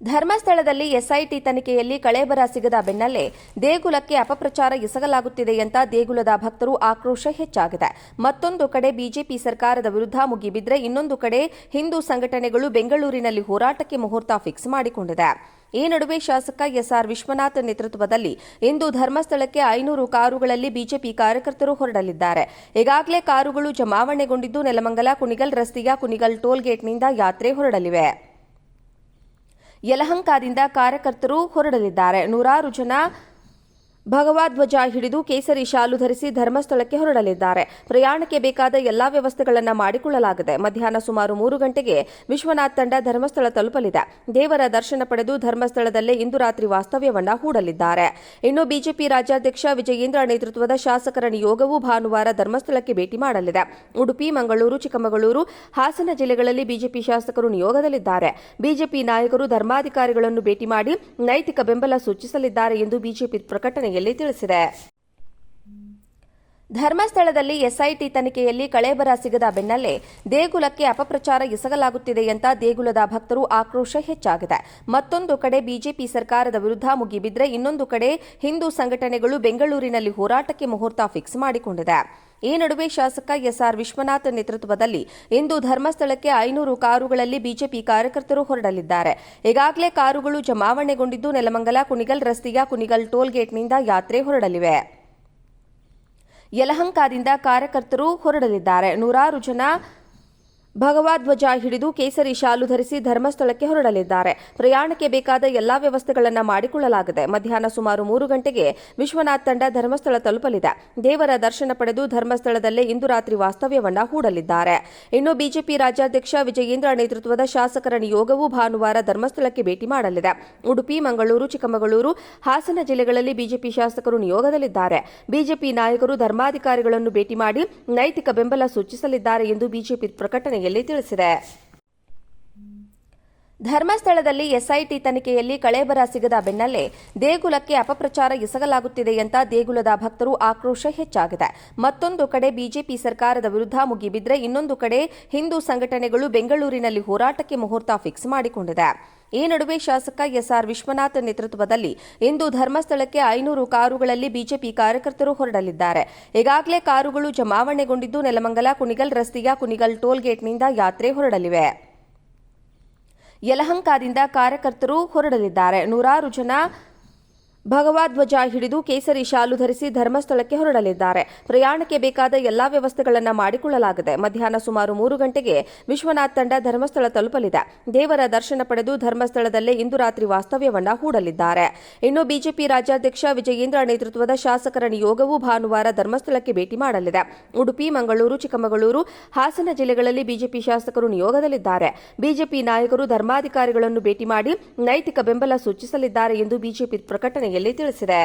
ಧರ್ಮಸ್ಥಳದಲ್ಲಿ ಎಸ್ಐಟಿ ತನಿಖೆಯಲ್ಲಿ ಕಳೇಬರ ಸಿಗದ ಬೆನ್ನಲ್ಲೇ ದೇಗುಲಕ್ಕೆ ಅಪಪ್ರಚಾರ ಎಸಗಲಾಗುತ್ತಿದೆ ಅಂತ ದೇಗುಲದ ಭಕ್ತರು ಆಕ್ರೋಶ ಹೆಚ್ಚಾಗಿದೆ. ಮತ್ತೊಂದು ಕಡೆ ಬಿಜೆಪಿ ಸರ್ಕಾರದ ವಿರುದ್ಧ ಮುಗಿಬಿದ್ರೆ ಇನ್ನೊಂದು ಕಡೆ ಹಿಂದೂ ಸಂಘಟನೆಗಳು ಬೆಂಗಳೂರಿನಲ್ಲಿ ಹೋರಾಟಕ್ಕೆ ಮುಹೂರ್ತ ಫಿಕ್ಸ್ ಮಾಡಿಕೊಂಡಿದೆ. ಈ ನಡುವೆ ಶಾಸಕ ಎಸ್ಆರ್ ವಿಶ್ವನಾಥ್ ನೇತೃತ್ವದಲ್ಲಿ ಇಂದು ಧರ್ಮಸ್ಥಳಕ್ಕೆ ಐನೂರು ಕಾರುಗಳಲ್ಲಿ ಬಿಜೆಪಿ ಕಾರ್ಯಕರ್ತರು ಹೊರಡಲಿದ್ದಾರೆ. ಈಗಾಗಲೇ ಕಾರುಗಳು ಜಮಾವಣೆಗೊಂಡಿದ್ದು ನೆಲಮಂಗಲ, ಕುಣಿಗಲ್ ರಸ್ತೆಯ ಕುಣಿಗಲ್ ಟೋಲ್ ಗೇಟ್ನಿಂದ ಯಾತ್ರೆ ಹೊರಡಲಿವೆ. ಯಲಹಂಕದಿಂದ ಕಾರ್ಯಕರ್ತರು ಹೊರಡಲಿದ್ದಾರೆ. ನೂರಾರು ಜನ ಭಗವಧ್ವಜ ಹಿಡಿದು ಕೇಸರಿ ಶಾಲು ಧರಿಸಿ ಧರ್ಮಸ್ಥಳಕ್ಕೆ ಹೊರಡಲಿದ್ದಾರೆ. ಪ್ರಯಾಣಕ್ಕೆ ಬೇಕಾದ ಎಲ್ಲಾ ವ್ಯವಸ್ಥೆಗಳನ್ನು ಮಾಡಿಕೊಳ್ಳಲಾಗಿದೆ. ಮಧ್ಯಾಹ್ನ ಸುಮಾರು ಮೂರು ಗಂಟೆಗೆ ವಿಶ್ವನಾಥ್ ತಂಡ ಧರ್ಮಸ್ಥಳ ತಲುಪಲಿದೆ. ದೇವರ ದರ್ಶನ ಪಡೆದು ಧರ್ಮಸ್ಥಳದಲ್ಲೇ ಇಂದು ರಾತ್ರಿ ವಾಸ್ತವ್ಯವನ್ನ ಹೂಡಲಿದ್ದಾರೆ. ಇನ್ನು ಬಿಜೆಪಿ ರಾಜ್ಯಾಧ್ಯಕ್ಷ ವಿಜಯೇಂದ್ರ ನೇತೃತ್ವದ ಶಾಸಕರ ನಿಯೋಗವು ಭಾನುವಾರ ಧರ್ಮಸ್ಥಳಕ್ಕೆ ಭೇಟಿ ಮಾಡಲಿದೆ. ಉಡುಪಿ, ಮಂಗಳೂರು, ಚಿಕ್ಕಮಗಳೂರು, ಹಾಸನ ಜಿಲ್ಲೆಗಳಲ್ಲಿ ಬಿಜೆಪಿ ಶಾಸಕರು ನಿಯೋಗದಲ್ಲಿದ್ದಾರೆ. ಬಿಜೆಪಿ ನಾಯಕರು ಧರ್ಮಾಧಿಕಾರಿಗಳನ್ನು ಭೇಟಿ ಮಾಡಿ ನೈತಿಕ ಬೆಂಬಲ ಸೂಚಿಸಲಿದ್ದಾರೆ ಎಂದು ಬಿಜೆಪಿ ಪ್ರಕಟಣೆಯಲ್ಲಿ ತಿಳಿಸಿದೆ. ಧರ್ಮಸ್ಥಳದಲ್ಲಿ ಎಸ್ಐಟಿ ತನಿಖೆಯಲ್ಲಿ ಕಳೇಬರ ಸಿಗದ ಬೆನ್ನಲ್ಲೇ ದೇಗುಲಕ್ಕೆ ಅಪಪ್ರಚಾರ ಎಸಗಲಾಗುತ್ತಿದೆ ಅಂತ ದೇಗುಲದ ಭಕ್ತರು ಆಕ್ರೋಶ ಹೆಚ್ಚಾಗಿದೆ. ಮತ್ತೊಂದು ಕಡೆ ಬಿಜೆಪಿ ಸರ್ಕಾರದ ವಿರುದ್ಧ ಮುಗಿಬಿದ್ರೆ ಇನ್ನೊಂದು ಕಡೆ ಹಿಂದೂ ಸಂಘಟನೆಗಳು ಬೆಂಗಳೂರಿನಲ್ಲಿ ಹೋರಾಟಕ್ಕೆ ಮುಹೂರ್ತ ಫಿಕ್ಸ್ ಮಾಡಿಕೊಂಡಿದೆ. ಈ ನಡುವೆ ಶಾಸಕ ಎಸ್ಆರ್ ವಿಶ್ವನಾಥ್ ನೇತೃತ್ವದಲ್ಲಿ ಇಂದು ಧರ್ಮಸ್ಥಳಕ್ಕೆ ಐನೂರು ಕಾರುಗಳಲ್ಲಿ ಬಿಜೆಪಿ ಕಾರ್ಯಕರ್ತರು ಹೊರಡಲಿದ್ದಾರೆ. ಈಗಾಗಲೇ ಕಾರುಗಳು ಜಮಾವಣೆಗೊಂಡಿದ್ದು ನೆಲಮಂಗಲ, ಕುಣಿಗಲ್ ರಸ್ತೆಯ ಕುಣಿಗಲ್ ಟೋಲ್ ಗೇಟ್ನಿಂದ ಯಾತ್ರೆ ಹೊರಡಲಿವೆ. ಯಲಹಂಕದಿಂದ ಕಾರ್ಯಕರ್ತರು ಹೊರಡಲಿದ್ದಾರೆ. ನೂರಾರು ಜನ ಭಗವಧ್ವಜ ಹಿಡಿದು ಕೇಸರಿ ಶಾಲು ಧರಿಸಿ ಧರ್ಮಸ್ಥಳಕ್ಕೆ ಹೊರಡಲಿದ್ದಾರೆ. ಪ್ರಯಾಣಕ್ಕೆ ಬೇಕಾದ ಎಲ್ಲಾ ವ್ಯವಸ್ಥೆಗಳನ್ನು ಮಾಡಿಕೊಳ್ಳಲಾಗಿದೆ. ಮಧ್ಯಾಹ್ನ ಸುಮಾರು ಮೂರು ಗಂಟೆಗೆ ವಿಶ್ವನಾಥ್ ತಂಡ ಧರ್ಮಸ್ಥಳ ತಲುಪಲಿದೆ. ದೇವರ ದರ್ಶನ ಪಡೆದು ಧರ್ಮಸ್ಥಳದಲ್ಲೇ ಇಂದು ರಾತ್ರಿ ವಾಸ್ತವ್ಯವನ್ನ ಹೂಡಲಿದ್ದಾರೆ. ಇನ್ನು ಬಿಜೆಪಿ ರಾಜ್ಯಾಧ್ಯಕ್ಷ ವಿಜಯೇಂದ್ರ ನೇತೃತ್ವದ ಶಾಸಕರ ನಿಯೋಗವು ಭಾನುವಾರ ಧರ್ಮಸ್ಥಳಕ್ಕೆ ಭೇಟಿ ಮಾಡಲಿದೆ. ಉಡುಪಿ, ಮಂಗಳೂರು, ಚಿಕ್ಕಮಗಳೂರು, ಹಾಸನ ಜಿಲ್ಲೆಗಳಲ್ಲಿ ಬಿಜೆಪಿ ಶಾಸಕರು ನಿಯೋಗದಲ್ಲಿದ್ದಾರೆ. ಬಿಜೆಪಿ ನಾಯಕರು ಧರ್ಮಾಧಿಕಾರಿಗಳನ್ನು ಭೇಟಿ ಮಾಡಿ ನೈತಿಕ ಬೆಂಬಲ ಸೂಚಿಸಲಿದ್ದಾರೆ ಎಂದು ಬಿಜೆಪಿ ಪ್ರಕಟಣೆಯಲ್ಲಿ ತಿಳಿಸಿದೆ. ಧರ್ಮಸ್ಥಳದಲ್ಲಿ ಎಸ್ಐಟಿ ತನಿಖೆಯಲ್ಲಿ ಕಳೇಬರ ಸಿಗದ ಬೆನ್ನಲ್ಲೇ ದೇಗುಲಕ್ಕೆ ಅಪಪ್ರಚಾರ ಎಸಗಲಾಗುತ್ತಿದೆ ಅಂತ ದೇಗುಲದ ಭಕ್ತರು ಆಕ್ರೋಶ ಹೆಚ್ಚಾಗಿದೆ. ಮತ್ತೊಂದು ಕಡೆ ಬಿಜೆಪಿ ಸರ್ಕಾರದ ವಿರುದ್ಧ ಮುಗಿಬಿದ್ರೆ ಇನ್ನೊಂದು ಕಡೆ ಹಿಂದೂ ಸಂಘಟನೆಗಳು ಬೆಂಗಳೂರಿನಲ್ಲಿ ಹೋರಾಟಕ್ಕೆ ಮುಹೂರ್ತ ಫಿಕ್ಸ್ ಮಾಡಿಕೊಂಡಿದೆ. ಈ ನಡುವೆ ಶಾಸಕ ಎಸ್ಆರ್ ವಿಶ್ವನಾಥ್ ನೇತೃತ್ವದಲ್ಲಿ ಇಂದು ಧರ್ಮಸ್ಥಳಕ್ಕೆ ಐನೂರು ಕಾರುಗಳಲ್ಲಿ ಬಿಜೆಪಿ ಕಾರ್ಯಕರ್ತರು ಹೊರಡಲಿದ್ದಾರೆ. ಈಗಾಗಲೇ ಕಾರುಗಳು ಜಮಾವಣೆಗೊಂಡಿದ್ದು ನೆಲಮಂಗಲ, ಕುಣಿಗಲ್ ರಸ್ತೆಯ ಕುಣಿಗಲ್ ಟೋಲ್ ಗೇಟ್ನಿಂದ ಯಾತ್ರೆ ಹೊರಡಲಿವೆ. ಯಲಹಂಕದಿಂದ ಕಾರ್ಯಕರ್ತರು ಹೊರಡಲಿದ್ದಾರೆ. ನೂರಾರು ಜನ ಭಗವಧ್ವಜ ಹಿಡಿದು ಕೇಸರಿ ಶಾಲು ಧರಿಸಿ ಧರ್ಮಸ್ಥಳಕ್ಕೆ ಹೊರಡಲಿದ್ದಾರೆ. ಪ್ರಯಾಣಕ್ಕೆ ಬೇಕಾದ ಎಲ್ಲಾ ವ್ಯವಸ್ಥೆಗಳನ್ನು ಮಾಡಿಕೊಳ್ಳಲಾಗಿದೆ. ಮಧ್ಯಾಹ್ನ ಸುಮಾರು ಮೂರು ಗಂಟೆಗೆ ವಿಶ್ವನಾಥ್ ತಂಡ ಧರ್ಮಸ್ಥಳ ತಲುಪಲಿದೆ. ದೇವರ ದರ್ಶನ ಪಡೆದು ಧರ್ಮಸ್ಥಳದಲ್ಲೇ ಇಂದು ರಾತ್ರಿ ವಾಸ್ತವ್ಯವನ್ನ ಹೂಡಲಿದ್ದಾರೆ. ಇನ್ನು ಬಿಜೆಪಿ ರಾಜ್ಯಾಧ್ಯಕ್ಷ ವಿಜಯೇಂದ್ರ ನೇತೃತ್ವದ ಶಾಸಕರ ನಿಯೋಗವು ಭಾನುವಾರ ಧರ್ಮಸ್ಥಳಕ್ಕೆ ಭೇಟಿ ಮಾಡಲಿದೆ. ಉಡುಪಿ, ಮಂಗಳೂರು, ಚಿಕ್ಕಮಗಳೂರು, ಹಾಸನ ಜಿಲ್ಲೆಗಳಲ್ಲಿ ಬಿಜೆಪಿ ಶಾಸಕರು ನಿಯೋಗದಲ್ಲಿದ್ದಾರೆ. ಬಿಜೆಪಿ ನಾಯಕರು ಧರ್ಮಾಧಿಕಾರಿಗಳನ್ನು ಭೇಟಿ ಮಾಡಿ ನೈತಿಕ ಬೆಂಬಲ ಸೂಚಿಸಲಿದ್ದಾರೆ ಎಂದು ಬಿಜೆಪಿ ಪ್ರಕಟಣೆಯಲ್ಲಿ ತಿಳಿಸಿದೆ